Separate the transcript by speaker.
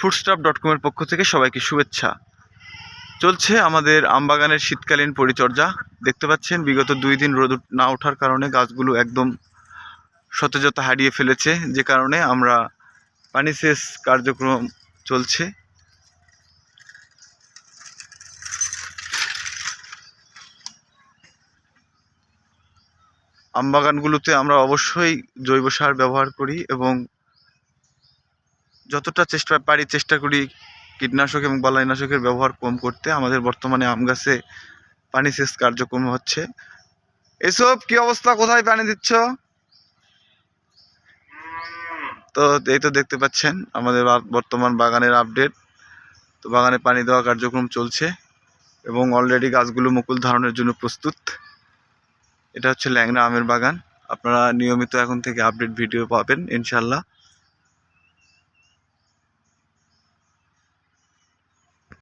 Speaker 1: ফুডস্টাফ dot কমের পক্ষ থেকে সবাইকে শুভেচ্ছা। চলছে আমাদের আমবাগানের শীতকালীন পরিচর্যা। দেখতে পাচ্ছেন, বিগত দুই দিন রোদ না ওঠার কারণে গাছগুলো একদম সতেজতা হারিয়ে ফেলেছে, যে কারণে আমরা পানি সেচ কার্যক্রম চলছে। আমবাগানগুলোতে আমরা অবশ্যই জৈব সার ব্যবহার করি এবং যতটা চেষ্টা পারি, চেষ্টা করি কীটনাশক এবং বালাইনাশকের ব্যবহার কম করতে। আমাদের বর্তমানে আম গাছে পানি সেচ কার্যক্রম হচ্ছে। এসব কি অবস্থা? কোথায় পানি দিচ্ছ? তো এই তো দেখতে পাচ্ছেন, আমাদের বর্তমান বাগানের আপডেট তো বাগানে পানি দেওয়া কার্যক্রম চলছে এবং অলরেডি গাছগুলো মুকুল ধারণের জন্য প্রস্তুত। এটা হচ্ছে ল্যাংড়া আমের বাগান। আপনারা নিয়মিত এখন থেকে আপডেট ভিডিও পাবেন ইনশাল্লাহ